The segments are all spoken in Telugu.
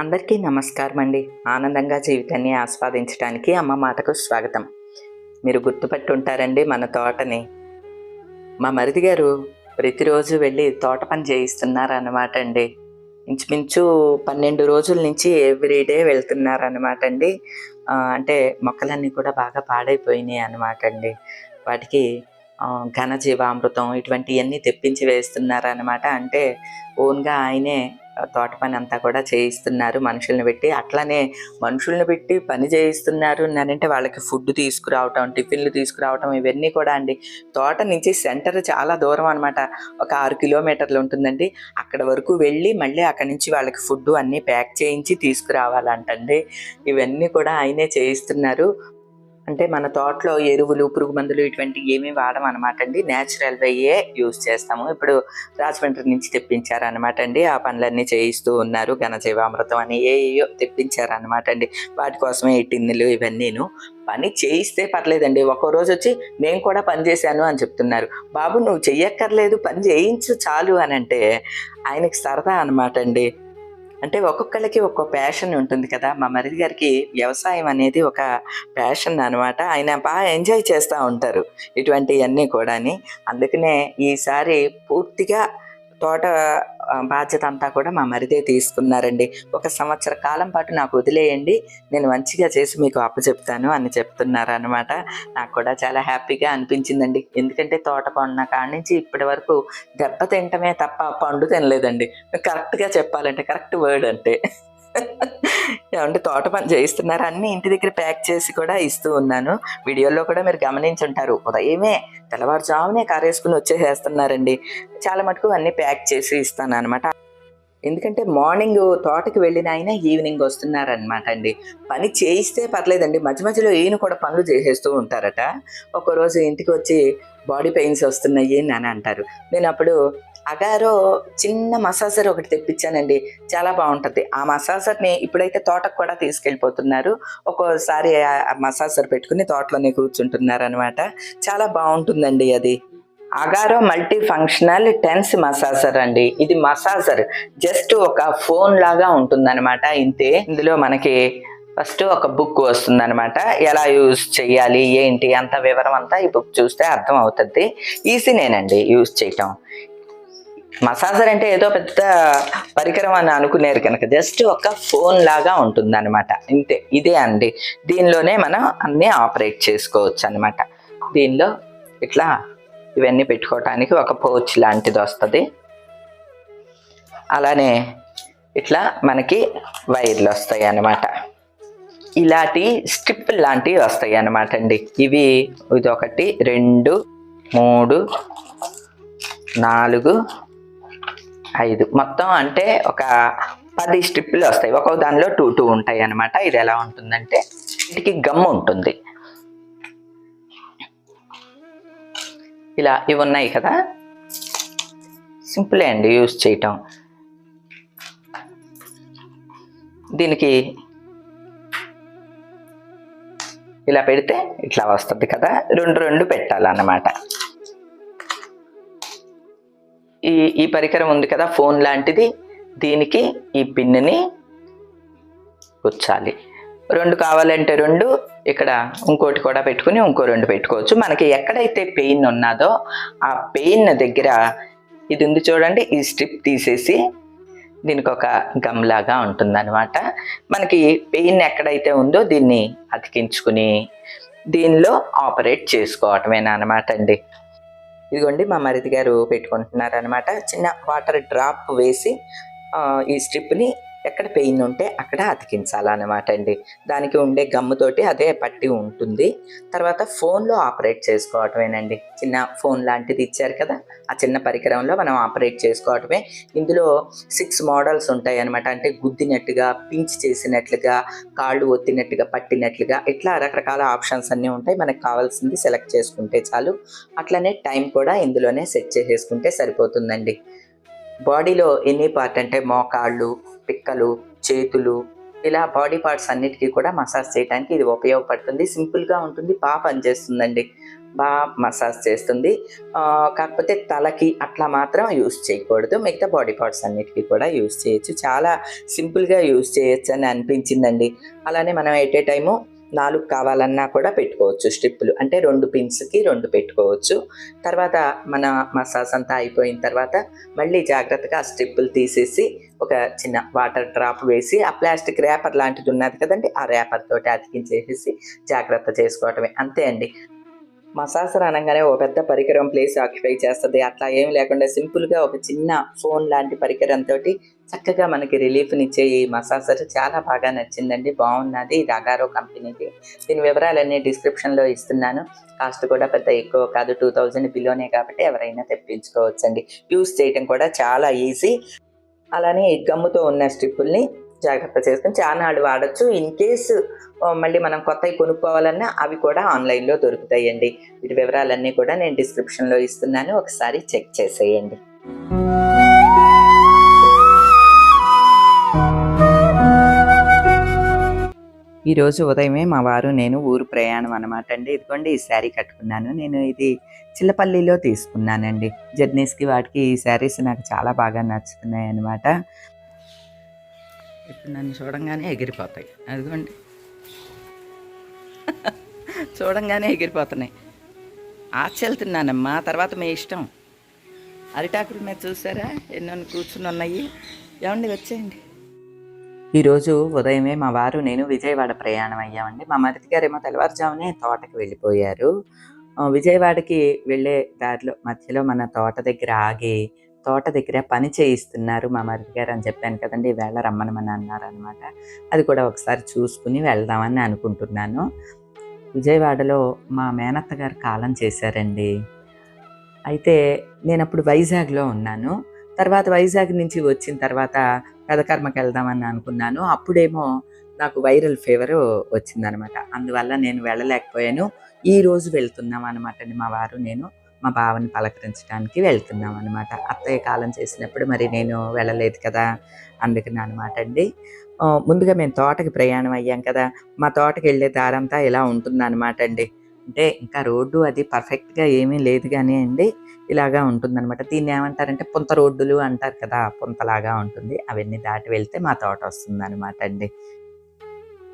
అందరికీ నమస్కారం అండి ఆనందంగా జీవితాన్ని ఆస్వాదించడానికి అమ్మ మాటకు స్వాగతం. మీరు గుర్తుపట్టి ఉంటారండి మన తోటని. మా మరిది గారు ప్రతిరోజు వెళ్ళి తోట పని చేయిస్తున్నారన్నమాట అండి ఇంచుమించు పన్నెండు రోజుల నుంచి ఎవ్రీడే వెళ్తున్నారన్నమాట అండి అంటే మొక్కలన్నీ కూడా బాగా పాడైపోయినాయి అన్నమాట అండి వాటికి ఘనజీవామృతం ఇటువంటివన్నీ తెప్పించి వేస్తున్నారన్నమాట. అంటే ఓన్గా ఆయనే తోట పని అంతా కూడా చేయిస్తున్నారు మనుషుల్ని పెట్టి. అట్లానే మనుషుల్ని పెట్టి పని చేయిస్తున్నారు అంటే వాళ్ళకి ఫుడ్ తీసుకురావటం టిఫిన్లు తీసుకురావటం ఇవన్నీ కూడా అండి. తోట నుంచి సెంటర్ చాలా దూరం అనమాట ఒక ఆరు కిలోమీటర్లు ఉంటుందండి. అక్కడ వరకు వెళ్ళి మళ్ళీ అక్కడి నుంచి వాళ్ళకి ఫుడ్ అన్నీ ప్యాక్ చేయించి తీసుకురావాలంటండి. ఇవన్నీ కూడా ఆయనే చేయిస్తున్నారు. అంటే మన తోటలో ఎరువులు పురుగు మందులు ఇటువంటి ఏమీ వాడం అనమాట అండి న్యాచురల్ వేయే యూజ్ చేస్తాము. ఇప్పుడు రాజమండ్రి నుంచి తెప్పించారనమాట అండి. ఆ పనులన్నీ చేయిస్తూ ఉన్నారు. ఘనజీవామృతం అని ఏయో తెప్పించారనమాట అండి. వాటి కోసమే ఈ టిన్నులు ఇవన్నీను. పని చేయిస్తే పర్లేదండి. ఒక్కో రోజు వచ్చి నేను కూడా పని చేశాను అని చెప్తున్నారు. బాబు నువ్వు చెయ్యక్కర్లేదు. పని చేయించు చాలు అని అంటే ఆయనకి సరదా అనమాట అండి. అంటే ఒక్కొక్కళ్ళకి ఒక్కో ప్యాషన్ ఉంటుంది కదా. మా మరిది గారికి వ్యవసాయం అనేది ఒక ప్యాషన్ అనమాట ఆయన బాగా ఎంజాయ్ చేస్తూ ఉంటారు ఇటువంటివన్నీ కూడాని. అందుకనే ఈసారి పూర్తిగా తోట బాధ్యత అంతా కూడా మా మరిదే తీసుకున్నారండి. ఒక సంవత్సర కాలం పాటు నాకు వదిలేయండి. నేను మంచిగా చేసి మీకు అప్పచెప్తాను అని చెప్తున్నారు అనమాట నాకు కూడా చాలా హ్యాపీగా అనిపించిందండి. ఎందుకంటే తోట పండున కాడి నుంచి ఇప్పటి వరకు దెబ్బ తింటమే తప్ప పండు తినలేదండి. కరెక్ట్గా చెప్పాలంటే కరెక్ట్ వర్డ్ అంటే. ఏమంటే తోట పని చేయిస్తున్నారు? అన్ని ఇంటి దగ్గర ప్యాక్ చేసి కూడా ఇస్తూ ఉన్నాను. వీడియోలో కూడా మీరు గమనించుంటారు. ఉదయమే తెల్లవారుజామునే కారేసుకుని వచ్చేసేస్తున్నారండి. చాలా మటుకు అన్ని ప్యాక్ చేసి ఇస్తాను అనమాట ఎందుకంటే మార్నింగ్ తోటకి వెళ్ళిన ఆయన ఈవినింగ్ వస్తున్నారనమాట అండి. పని చేయిస్తే పర్లేదండి. మధ్య మధ్యలో ఈయన కూడా పనులు చేసేస్తూ ఉంటారట. ఒకరోజు ఇంటికి వచ్చి బాడీ పెయిన్స్ వస్తున్నాయి అని అంటారు. నేను అప్పుడు అగారో చిన్న మసాజర్ ఒకటి తెప్పించానండి. చాలా బాగుంటుంది. ఆ మసాజర్ని ఇప్పుడైతే తోటకు కూడా తీసుకెళ్ళిపోతున్నారు. ఒక్కోసారి ఆ మసాజర్ పెట్టుకుని తోటలోనే కూర్చుంటున్నారనమాట చాలా బాగుంటుందండి అది. Agaro multi functional TENS massager అండి. ఇది మసాజర్. జస్ట్ ఒక ఫోన్ లాగా ఉంటుందన్నమాట ఇంతే. ఇందులో మనకి ఫస్ట్ ఒక బుక్ వస్తుందన్నమాట. ఎలా యూజ్ చేయాలి ఏంటి? అంత వివరం అంతా ఈ బుక్ చూస్తే అర్థం అవుతుంది ఈజీనేనండి యూజ్ చేయటం. మసాజర్ అంటే ఏదో పెద్ద పరికరం అని అనుకునేరు కనుక జస్ట్ ఒక ఫోన్ లాగా ఉంటుంది అనమాట ఇంతే ఇదే అండి. దీనిలోనే మనం అన్నీ ఆపరేట్ చేసుకోవచ్చు అనమాట దీనిలో ఇట్లా ఇవన్నీ పెట్టుకోవటానికి ఒక పోచ్ లాంటిది వస్తుంది. అలానే ఇట్లా మనకి వైర్లు వస్తాయి అన్నమాట ఇలాంటి స్ట్రిప్ లాంటివి వస్తాయి అన్నమాట అండి. ఇవి ఇది ఒకటి రెండు మూడు నాలుగు ఐదు. మొత్తం అంటే ఒక పది స్ట్రిప్లు వస్తాయి. ఒక్కొక్క దానిలో టూ టూ ఉంటాయి అన్నమాట. ఇది ఎలా ఉంటుందంటే వీటికి గమ్ ఉంటుంది. ఇలా ఇవి ఉన్నాయి కదా. సింపులే అండి యూజ్ చేయటం. దీనికి ఇలా పెడితే ఇట్లా వస్తుంది కదా. రెండు రెండు పెట్టాలన్నమాట. ఈ ఈ పరికరం ఉంది కదా ఫోన్ లాంటిది. దీనికి ఈ పిన్ని గుచ్చాలి. రెండు కావాలంటే రెండు ఇక్కడ ఇంకోటి కూడా పెట్టుకుని ఇంకో రెండు పెట్టుకోవచ్చు. మనకి ఎక్కడైతే పెయిన్ ఉన్నదో ఆ పెయిన్ దగ్గర ఇది ఉంది చూడండి ఈ స్ట్రిప్ తీసేసి దీనికి ఒక గమ్లాగా ఉంటుందన్నమాట. మనకి పెయిన్ ఎక్కడైతే ఉందో దీన్ని అతికించుకుని దీనిలో ఆపరేట్ చేసుకోవటమేనా అనమాట అండి. ఇదిగోండి మా మరిది గారు పెట్టుకుంటున్నారు అనమాట చిన్న వాటర్ డ్రాప్ వేసి ఆ, ఈ స్ట్రిప్ని ఎక్కడ పెయిన్ ఉంటే అక్కడ అతికించాలన్నమాట అండి దానికి ఉండే గమ్ముతోటి అదే పట్టి ఉంటుంది. తర్వాత ఫోన్లో ఆపరేట్ చేసుకోవటమేనండి. చిన్న ఫోన్ లాంటిది ఇచ్చారు కదా ఆ చిన్న పరికరంలో మనం ఆపరేట్ చేసుకోవటమే. ఇందులో సిక్స్ మోడల్స్ ఉంటాయి అనమాట అంటే గుద్దినట్టుగా పించ్ చేసినట్లుగా కాళ్ళు ఒత్తినట్టుగా పట్టినట్లుగా ఇట్లా రకరకాల ఆప్షన్స్ అన్నీ ఉంటాయి. మనకు కావాల్సింది సెలెక్ట్ చేసుకుంటే చాలు. అట్లనే టైం కూడా ఇందులోనే సెట్ చేసేసుకుంటే సరిపోతుందండి. బాడీలో ఎన్ని పార్ట్ అంటే మోకాళ్ళు పిక్కలు చేతులు ఇలా బాడీ పార్ట్స్ అన్నిటికీ కూడా మసాజ్ చేయడానికి ఇది ఉపయోగపడుతుంది. సింపుల్గా ఉంటుంది బాగా పనిచేస్తుందండి. బాగా మసాజ్ చేస్తుంది. కాకపోతే తలకి అట్లా మాత్రం యూస్ చేయకూడదు. మిగతా బాడీ పార్ట్స్ అన్నిటికీ కూడా యూస్ చేయొచ్చు. చాలా సింపుల్గా యూస్ చేయొచ్చు అని అనిపించిందండి. అలానే మనం ఎట్ ఏ టైము నాలుగు కావాలన్నా కూడా పెట్టుకోవచ్చు. స్ట్రిప్పులు అంటే రెండు పిన్స్కి రెండు పెట్టుకోవచ్చు. తర్వాత మన మసాజ్ అంతా అయిపోయిన తర్వాత మళ్ళీ జాగ్రత్తగా ఆ స్ట్రిప్పులు తీసేసి ఒక చిన్న వాటర్ డ్రాప్ వేసి ఆ ప్లాస్టిక్ ర్యాపర్ లాంటిది ఉన్నది కదండి ఆ ర్యాపర్ తోటి అతికించేసేసి జాగ్రత్త చేసుకోవటమే. అంతే అండి. మసాసర్ అనగానే ఒక పెద్ద పరికరం ప్లేస్ ఆక్యుపై చేస్తుంది. అట్లా ఏం లేకుండా సింపుల్గా ఒక చిన్న ఫోన్ లాంటి పరికరంతో చక్కగా మనకి రిలీఫ్నిచ్చే ఈ మసాసర్ చాలా బాగా నచ్చిందండి. బాగున్నది. ఇది అగారో కంపెనీది దీని వివరాలన్నీ డిస్క్రిప్షన్లో ఇస్తున్నాను. కాస్ట్ కూడా పెద్ద ఎక్కువ కాదు. టూ థౌజండ్ బిలోనే కాబట్టి ఎవరైనా తెప్పించుకోవచ్చండి. యూస్ చేయటం కూడా చాలా ఈజీ అలానే ఈ గమ్ముతో ఉన్న స్ట్రిప్పుల్ని జాగ్రత్త చేసుకొని నాడు వాడచ్చు. ఇన్ కేసు మళ్ళీ మనం కొత్తవి కొనుక్కోవాలన్నా అవి కూడా ఆన్లైన్లో దొరుకుతాయండి. వీటి వివరాలన్నీ కూడా నేను డిస్క్రిప్షన్లో ఇస్తున్నాను. ఒకసారి చెక్ చేసేయండి. ఈరోజు ఉదయమే మా వారు నేను ఊరు ప్రయాణం అనమాట అండి. ఇదిగోండి ఈ శారీ కట్టుకున్నాను. నేను ఇది చిల్లపల్లిలో తీసుకున్నానండి. జర్నీస్కి వాటికి ఈ శారీస్ నాకు చాలా బాగా నచ్చుతున్నాయి అనమాట ఇప్పుడు నన్ను చూడంగానే ఎగిరిపోతాయి. అదిగోండి. చూడంగానే ఎగిరిపోతున్నాయి. ఆచెళ్తున్నానమ్మా తర్వాత మీ ఇష్టం. అరిటాకుల మీద చూసారా? ఎన్నో కూర్చుని ఉన్నాయి. ఏమండి వచ్చేయండి. ఈరోజు ఉదయమే మా వారు నేను విజయవాడ ప్రయాణం అయ్యామండి. మా మరిది గారేమో తెల్లవారుజామునే తోటకి వెళ్ళిపోయారు. విజయవాడకి వెళ్ళే దారిలో మధ్యలో మన తోట దగ్గర ఆగి తోట దగ్గర పని చేయిస్తున్నారు మా మరిది గారు అని చెప్పాను కదండి. వేళ రమ్మనమని అన్నారు అనమాట అది కూడా ఒకసారి చూసుకుని వెళ్దామని అనుకుంటున్నాను. విజయవాడలో మా మేనత్త గారు కాలం చేశారండి. అయితే నేను అప్పుడు వైజాగ్లో ఉన్నాను. తర్వాత వైజాగ్ నుంచి వచ్చిన తర్వాత పెదకర్మకి వెళ్దామని అనుకున్నాను. అప్పుడేమో నాకు వైరల్ ఫీవర్ వచ్చిందనమాట. అందువల్ల నేను వెళ్ళలేకపోయాను. ఈ రోజు వెళ్తున్నాం అనమాట అండి మా వారు నేను. మా బావని పలకరించడానికి వెళ్తున్నాం అనమాట అత్తయ్య కాలం చేసినప్పుడు మరి నేను వెళ్ళలేదు కదా అందుకని అనమాట అండి. ముందుగా మేము తోటకి ప్రయాణం అయ్యాం కదా. మా తోటకి వెళ్ళే దారంతా ఇలా ఉంటుందన్నమాట అండి. అంటే ఇంకా రోడ్డు అది పర్ఫెక్ట్గా ఏమీ లేదు కానీ అండి ఇలాగా ఉంటుందన్నమాట. దీన్ని ఏమంటారంటే పుంత రోడ్డులు అంటారు కదా పుంతలాగా ఉంటుంది. అవన్నీ దాటి వెళ్తే మా తోట వస్తుంది అనమాట అండి.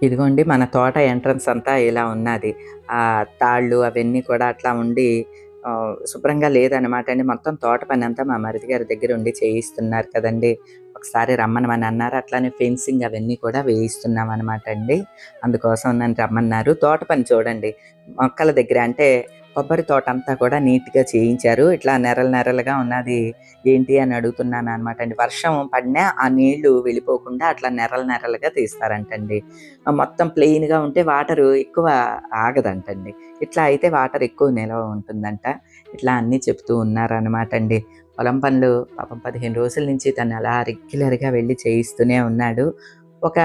ఇదిగోండి మన తోట ఎంట్రన్స్ అంతా ఇలా ఉన్నది. ఆ తాళ్ళు అవన్నీ కూడా అట్లా ఉండి శుభ్రంగా లేదనమాట అండి. మొత్తం తోట పని అంతా మా మరిది గారి దగ్గర ఉండి చేయిస్తున్నారు కదండి. ఒకసారి రమ్మనమని అన్నారు. అట్లానే ఫెన్సింగ్ అవన్నీ కూడా వేయిస్తున్నాం అనమాట అండి. అందుకోసం నన్ను రమ్మన్నారు. తోట పని చూడండి. మొక్కల దగ్గర అంటే కొబ్బరి తోట అంతా కూడా నీట్గా చేయించారు. ఇట్లా నెరలు నెరలుగా ఉన్నది ఏంటి అని అడుగుతున్నాను అనమాట అండి. వర్షం పడినా ఆ నీళ్ళు వెళ్ళిపోకుండా అట్లా నెరలు నెరలుగా తీస్తారంటండి. మొత్తం ప్లెయిన్గా ఉంటే వాటర్ ఎక్కువ ఆగదంటండి. ఇట్లా అయితే వాటర్ ఎక్కువ నిల్వ ఉంటుందంట. ఇట్లా అన్నీ చెప్తూ ఉన్నారనమాట అండి. పొలం పనులు పాపం పదిహేను రోజుల నుంచి తను అలా రెగ్యులర్గా వెళ్ళి చేయిస్తూనే ఉన్నాడు. ఒక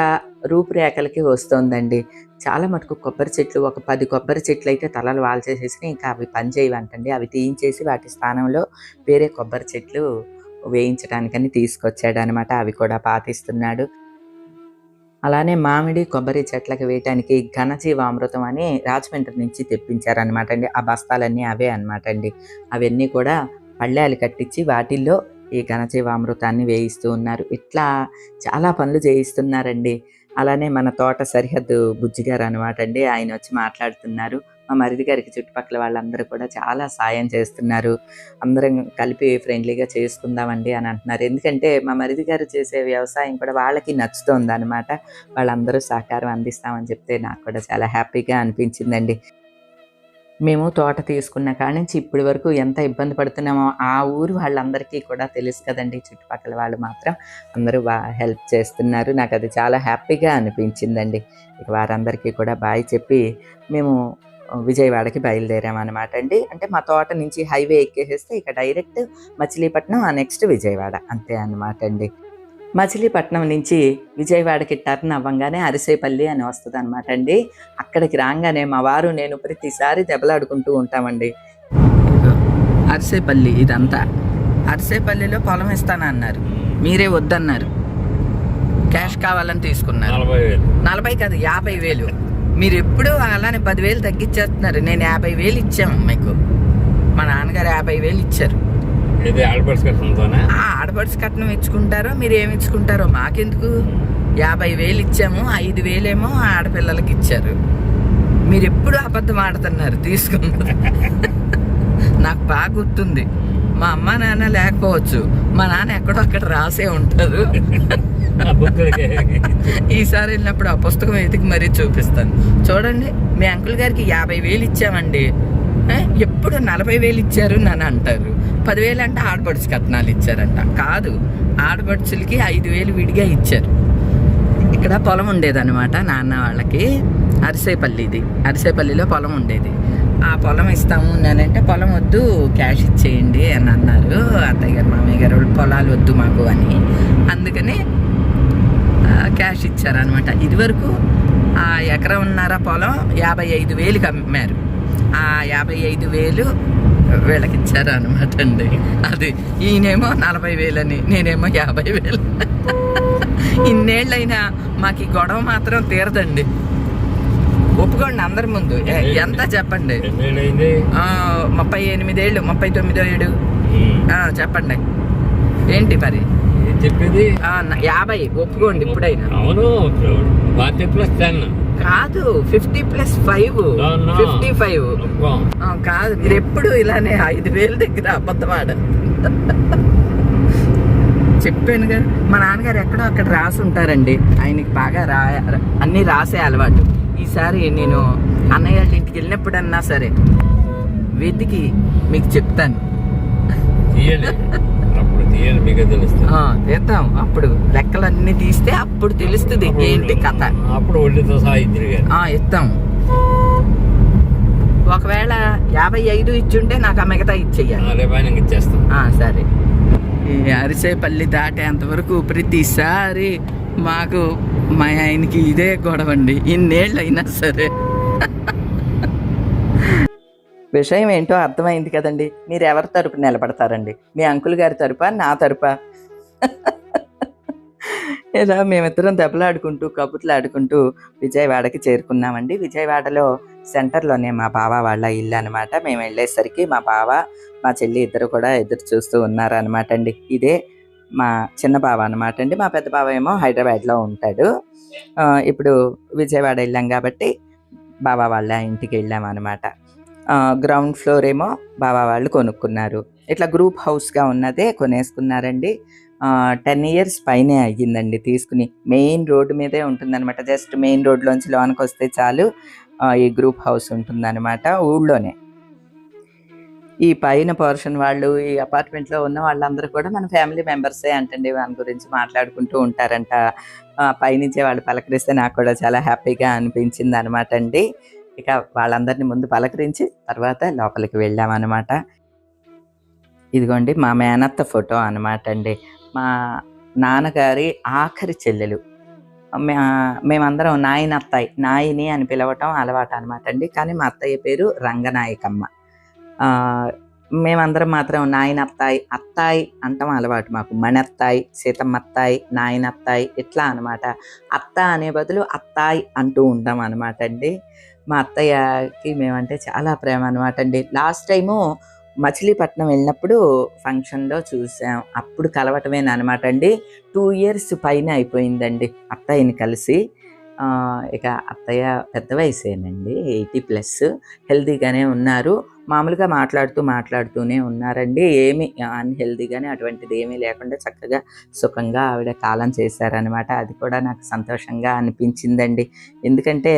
రూపురేఖలకి వస్తోందండి. చాలా మటుకు కొబ్బరి చెట్లు ఒక పది కొబ్బరి చెట్లు అయితే తలలు వాల్చేసేసి ఇంకా అవి పనిచేయవి అంటండి అవి తీయించేసి వాటి స్థానంలో వేరే కొబ్బరి చెట్లు వేయించడానికని తీసుకొచ్చాడు అనమాట అవి కూడా పాతిస్తున్నాడు. అలానే మామిడి కొబ్బరి చెట్లకు వేయటానికి ఘనజీవామృతం అని రాజమండ్రి నుంచి తెప్పించారనమాట అండి ఆ బస్తాలన్నీ అవే అనమాట అండి అవన్నీ కూడా పళ్ళాలు కట్టించి వాటిల్లో ఈ ఘనజీవామృతాన్ని వేయిస్తూ ఉన్నారు. ఇట్లా చాలా పనులు చేయిస్తున్నారండి. అలానే మన తోట సరిహద్దు బుజ్జిగారు అనమాట అండి ఆయన వచ్చి మాట్లాడుతున్నారు. మా మరిది గారికి చుట్టుపక్కల వాళ్ళందరూ కూడా చాలా సాయం చేస్తున్నారు. అందరం కలిపి ఫ్రెండ్లీగా చేసుకుందామండి అని అంటున్నారు. ఎందుకంటే మా మరిది గారు చేసే వ్యవసాయం కూడా వాళ్ళకి నచ్చుతోంది అనమాట వాళ్ళందరూ సహకారం అందిస్తామని చెప్తే నాకు కూడా చాలా హ్యాపీగా అనిపించిందండి. మేము తోట తీసుకున్న కాడి నుంచి ఇప్పటి వరకు ఎంత ఇబ్బంది పడుతున్నామో ఆ ఊరు వాళ్ళందరికీ కూడా తెలుసు కదండి. చుట్టుపక్కల వాళ్ళు మాత్రం అందరూ బాగా హెల్ప్ చేస్తున్నారు. నాకు అది చాలా హ్యాపీగా అనిపించిందండి. ఇక వారందరికీ కూడా బాయ్ చెప్పి మేము విజయవాడకి బయలుదేరామన్నమాట అండి. అంటే మా తోట నుంచి హైవే ఎక్కేసేస్తే ఇక డైరెక్ట్ మచిలీపట్నం ఆ నెక్స్ట్ విజయవాడ అంతే అన్నమాట అండి. మచిలీపట్నం నుంచి విజయవాడకి టర్న్ అవ్వంగానే అరిసేపల్లి అని వస్తుంది అనమాట అండి. అక్కడికి రాగానే మా వారు నేను ప్రతిసారి దెబ్బలాడుకుంటూ ఉంటామండి. అరిసేపల్లి ఇదంతా. అరిసేపల్లిలో పొలం ఇస్తానన్నారు మీరే వద్దన్నారు. క్యాష్ కావాలని తీసుకున్నారు. నలభై కాదు యాభై వేలు. మీరు ఎప్పుడు అలానే పదివేలు తగ్గించేస్తున్నారు. నేను యాభై వేలు ఇచ్చాము మీకు. మా నాన్నగారు యాభై వేలు ఇచ్చారు. ఇది ఆల్బర్ట్స్ కట్టడంతోనే ఆ ఆడపడుచు కట్నం ఇచ్చుకుంటారో మీరు ఏమి ఇచ్చుకుంటారో మాకెందుకు? యాభై వేలు ఇచ్చాము ఐదు వేలేమో ఆడపిల్లలకి ఇచ్చారు. మీరు ఎప్పుడు అబద్ధం ఆడుతున్నారు? తీసుకున్నారు నాకు బాగా గుర్తుంది. మా అమ్మ నాన్న లేకపోవచ్చు. మా నాన్న ఎక్కడో అక్కడ రాసే ఉంటారు. ఈసారి వెళ్ళినప్పుడు ఆ పుస్తకం వెతికి మరీ చూపిస్తాను. చూడండి మీ అంకుల్ గారికి యాభై వేలు ఇచ్చామండి. ఎప్పుడు నలభై వేలు ఇచ్చారు నన్ను అంటారు. పదివేలు అంటే ఆడపడుచు కట్నాలు ఇచ్చారంట. కాదు ఆడపడుచులకి ఐదు వేలు విడిగా ఇచ్చారు. ఇక్కడ పొలం ఉండేదన్నమాట నాన్న వాళ్ళకి అరిసేపల్లిది. అరిసేపల్లిలో పొలం ఉండేది. ఆ పొలం ఇస్తాము నేనంటే పొలం వద్దు క్యాష్ ఇచ్చేయండి అని అన్నారు. అత్తయ్య గారు మామయ్య గారు పొలాలు వద్దు మాకు అని. అందుకని క్యాష్ ఇచ్చారనమాట ఇదివరకు ఆ ఎకరం ఉన్నారా పొలం యాభై ఐదు వేలుకి అమ్మారు ఆ యాభై ఐదు వేలు వీళ్ళకి ఇచ్చారు అనమాట అండి. అది ఈయనేమో నలభై వేలని నేనేమో యాభై వేలు. ఇన్నేళ్ళైనా మాకు ఈ గొడవ మాత్రం తీరదండి. ఒప్పుకోండి అందరి ముందు. ఎంత చెప్పండి? ముప్పై ఎనిమిదేళ్ళు ముప్పై తొమ్మిదో ఏడు. చెప్పండి. ఏంటి మరి? చెప్పేది? యాభై ఒప్పుకోండి ఇప్పుడైనా. అవును కాదు fifty plus five. Fifty five కాదు మీరు ఎప్పుడు ఇలానే ఐదు వేల దగ్గర అబద్ధం ఆడారు. చెప్పానుగా మా నాన్నగారు ఎక్కడో అక్కడ రాసి ఉంటారండి. ఆయనకి బాగా రా అన్నీ రాసే అలవాటు. ఈసారి నేను అన్నయ్య వాళ్ళ ఇంటికి వెళ్ళినప్పుడన్నా సరే వెతికి మీకు చెప్తాను. తీద్దాం. అప్పుడు లెక్కలన్నీ తీస్తే అప్పుడు తెలుస్తుంది ఏంటి కథ. అప్పుడు ఇస్తాం ఒకవేళ యాభై ఐదు ఇచ్చుంటే నాకు ఆ మిగతా ఇచ్చేయాలి. సరే. ఈ అరిసేపల్లి దాటేంత వరకు ప్రతిసారి మాకు మా ఆయనకి ఇదే గొడవ అండి ఇన్నేళ్ళు అయినా సరే. విషయం ఏంటో అర్థమైంది కదండి. మీరు ఎవరి తరపు నిలబడతారండి? మీ అంకుల్ గారి తరపా? నా తరపా? ఇలా మేమిద్దరం దెబ్బలాడుకుంటూ కబుర్లు ఆడుకుంటూ విజయవాడకి చేరుకున్నామండి. విజయవాడలో సెంటర్లోనే మా బావ వాళ్ళ ఇల్లు అనమాట మేము వెళ్ళేసరికి మా బావ మా చెల్లి ఇద్దరు కూడా ఎదురు చూస్తూ ఉన్నారనమాట అండి ఇదే మా చిన్న బావ అనమాట అండి మా పెద్ద బావ ఏమో హైదరాబాద్లో ఉంటాడు. ఇప్పుడు విజయవాడ వెళ్ళాం కాబట్టి బావ వాళ్ళ ఇంటికి వెళ్ళాం అనమాట గ్రౌండ్ ఫ్లోర్ ఏమో బాబా వాళ్ళు కొనుక్కున్నారు. ఇట్లా గ్రూప్ హౌస్గా ఉన్నదే కొనేసుకున్నారండి. టెన్ ఇయర్స్ పైనే అయ్యిందండి తీసుకుని. మెయిన్ రోడ్డు మీదే ఉంటుందన్నమాట. జస్ట్ మెయిన్ రోడ్లోంచి లోనికి వస్తే చాలు ఈ గ్రూప్ హౌస్ ఉంటుందన్నమాట ఊళ్ళోనే. ఈ పైన పోర్షన్ వాళ్ళు ఈ అపార్ట్మెంట్లో ఉన్న వాళ్ళందరూ కూడా మన ఫ్యామిలీ మెంబర్సే అంటండి. వాని గురించి మాట్లాడుకుంటూ ఉంటారంట. పైనుంచే వాళ్ళు పలకరిస్తే నాకు కూడా చాలా హ్యాపీగా అనిపించింది అనమాట అండి. ఇక వాళ్ళందరినీ ముందు పలకరించి తర్వాత లోపలికి వెళ్ళామన్నమాట ఇదిగోండి మా మేనత్త ఫోటో అనమాట అండి. మా నాన్నగారి ఆఖరి చెల్లెలు. మే- మేమందరం నాయన అత్తాయి నాయిని అని పిలవటం అలవాటు అనమాట అండి. కానీ మా అత్తయ్య పేరు రంగనాయకమ్మ. మేమందరం మాత్రం నాయన అత్తాయి అత్తాయి అంటాం అలవాటు మాకు. మణత్తాయి సీతమ్మ అత్తాయి నాయన అత్తాయి ఇట్లా అనమాట అత్త అనే బదులు అత్తాయి అంటూ ఉంటాం అనమాట అండి. మా అత్తయ్యకి మేమంటే చాలా ప్రేమ అనమాట అండి లాస్ట్ టైము మచిలీపట్నం వెళ్ళినప్పుడు ఫంక్షన్లో చూసాం. అప్పుడు కలవటమేనమాట అండి టూ ఇయర్స్ పైన అయిపోయిందండి అత్తయ్యని కలిసి. ఇక అత్తయ్య పెద్ద వయసేనండి ఎయిటీ ప్లస్ హెల్తీగానే ఉన్నారు. మామూలుగా మాట్లాడుతూ మాట్లాడుతూనే ఉన్నారండి. ఏమి అన్హెల్దీగానే అటువంటిది ఏమీ లేకుండా చక్కగా సుఖంగా ఆవిడ కాలం చేశారనమాట అది కూడా నాకు సంతోషంగా అనిపించిందండి. ఎందుకంటే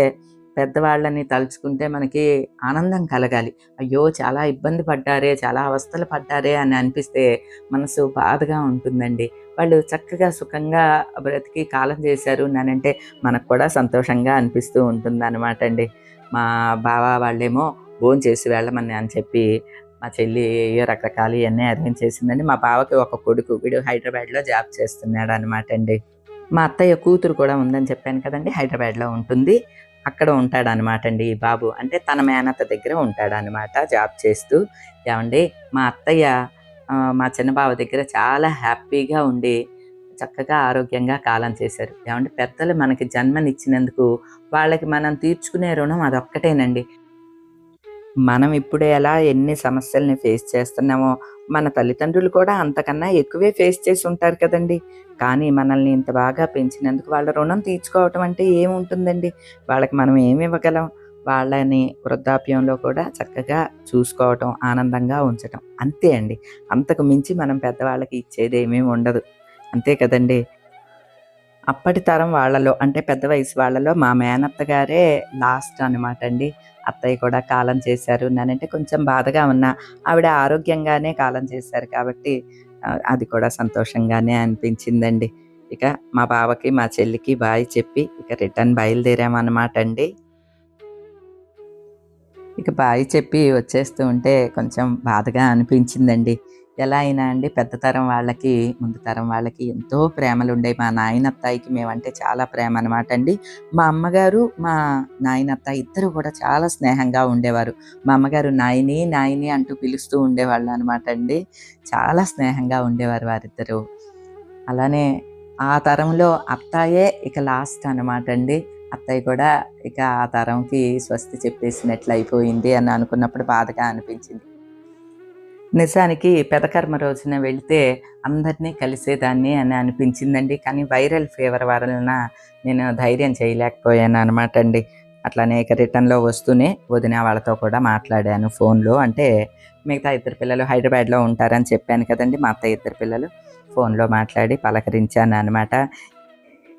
పెద్దవాళ్ళని తలుచుకుంటే మనకి ఆనందం కలగాలి. అయ్యో చాలా ఇబ్బంది పడ్డారే చాలా అవస్థలు పడ్డారే అని అనిపిస్తే మనసు బాధగా ఉంటుందండి. వాళ్ళు చక్కగా సుఖంగా బ్రతికి కాలం చేశారు అంటే మనకు కూడా సంతోషంగా అనిపిస్తూ ఉంటుంది అనమాట అండి. మా బావ వాళ్ళేమో భోజనం చేసి వెళ్ళమని అని చెప్పి మా చెల్లి ఏ రకరకాలు ఇవన్నీ అరేంజ్ చేసిందండి. మా బావకి ఒక కొడుకు వీడు హైదరాబాద్లో జాబ్ చేస్తున్నాడు అనమాట అండి. మా అత్తయ్య కూతురు కూడా ఉందని చెప్పాను కదండి హైదరాబాద్లో ఉంటుంది. అక్కడ ఉంటాడు అనమాట అండి ఈ బాబు. అంటే తన మేనత్త దగ్గర ఉంటాడు అనమాట జాబ్ చేస్తూ. ఏమండి మా అత్తయ్య మా చిన్న బావ దగ్గర చాలా హ్యాపీగా ఉండి చక్కగా ఆరోగ్యంగా కాలం చేశారు. ఏమంటే పెద్దలు మనకి జన్మనిచ్చినందుకు వాళ్ళకి మనం తీర్చుకునే రుణం అదొక్కటేనండి. మనం ఇప్పుడు ఎలా ఎన్ని సమస్యల్ని ఫేస్ చేస్తున్నామో మన తల్లిదండ్రులు కూడా అంతకన్నా ఎక్కువే ఫేస్ చేసి ఉంటారు కదండి. కానీ మనల్ని ఇంత బాగా పెంచినందుకు వాళ్ళ రుణం తీర్చుకోవటం అంటే ఏముంటుందండి? వాళ్ళకి మనం ఏమి ఇవ్వగలం? వాళ్ళని వృద్ధాప్యంలో కూడా చక్కగా చూసుకోవటం ఆనందంగా ఉంచటం అంతే అండి. అంతకు మించి మనం పెద్దవాళ్ళకి ఇచ్చేది ఏమీ ఉండదు. అంతే కదండి. అప్పటి తరం వాళ్ళలో అంటే పెద్ద వయసు వాళ్ళలో మా మేనత్త గారే లాస్ట్ అనమాట అండి. అత్తయ్య కూడా కాలం చేశారు. నానంటే కొంచెం బాధగా ఉన్నా. ఆవిడ ఆరోగ్యంగానే కాలం చేశారు కాబట్టి అది కూడా సంతోషంగానే అనిపించిందండి. ఇక మా బావకి మా చెల్లికి బాయ్ చెప్పి ఇక రిటర్న్ బయలుదేరామన్నమాట అండి. ఇక బాయ్ చెప్పి వచ్చేస్తూ ఉంటే కొంచెం బాధగా అనిపించిందండి. ఎలా అయినా అండి పెద్ద తరం వాళ్ళకి ముందు తరం వాళ్ళకి ఎంతో ప్రేమలు ఉండేవి మా నాయనత్తాయికి మేమంటే చాలా ప్రేమ అనమాట అండి. మా అమ్మగారు మా నాయనత్త ఇద్దరు కూడా చాలా స్నేహంగా ఉండేవారు. మా అమ్మగారు నాయని నాయని అంటూ పిలుస్తూ ఉండేవాళ్ళు అనమాట అండి. చాలా స్నేహంగా ఉండేవారు వారిద్దరు. అలానే ఆ తరంలో అత్తాయే ఇక లాస్ట్ అనమాట అండి. అత్తయ్య కూడా ఇక ఆ తరంకి స్వస్తి చెప్పేసినట్లు అయిపోయింది అని అనుకున్నప్పుడు బాధగా అనిపించింది. నిజానికి పెదకర్మ రోజున వెళితే అందరినీ కలిసేదాన్ని అని అనిపించిందండి. కానీ వైరల్ ఫీవర్ వలన నేను ధైర్యం చేయలేకపోయాను అనమాట అండి. అట్లానే ఇక రిటర్న్లో వస్తూనే వదిన వాళ్ళతో కూడా మాట్లాడాను ఫోన్లో. అంటే మిగతా ఇద్దరు పిల్లలు హైదరాబాద్లో ఉంటారని చెప్పాను కదండి. మా అత్త ఇద్దరు పిల్లలు ఫోన్లో మాట్లాడి పలకరించాను అనమాట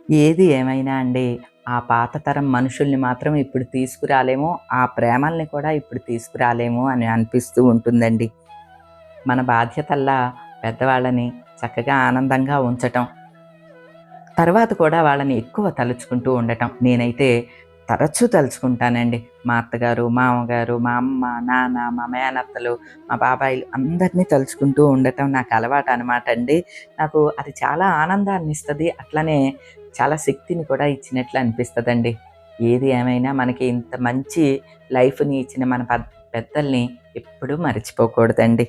ఏది ఏమైనా అండి ఆ పాత తరం మనుషుల్ని మాత్రం ఇప్పుడు తీసుకురాలేము ఆ ప్రేమల్ని కూడా ఇప్పుడు తీసుకురాలేము అని అనిపిస్తూ ఉంటుందండి. మన బాధ్యతల్లా పెద్దవాళ్ళని చక్కగా ఆనందంగా ఉంచటం. తర్వాత కూడా వాళ్ళని ఎక్కువ తలుచుకుంటూ ఉండటం. నేనైతే తరచూ తలుచుకుంటానండి. మా అత్తగారు మామగారు మా అమ్మ నాన్న మా మేనత్తలు మా బాబాయిలు అందరినీ తలుచుకుంటూ ఉండటం నాకు అలవాటు అనమాట అండి. నాకు అది చాలా ఆనందాన్ని ఇస్తుంది. అట్లనే చాలా శక్తిని కూడా ఇచ్చినట్లు అనిపిస్తుందండి. ఏది ఏమైనా మనకి ఇంత మంచి లైఫ్ని ఇచ్చిన మన పెద్ద- పెద్దల్ని ఎప్పుడూ మర్చిపోకూడదండి.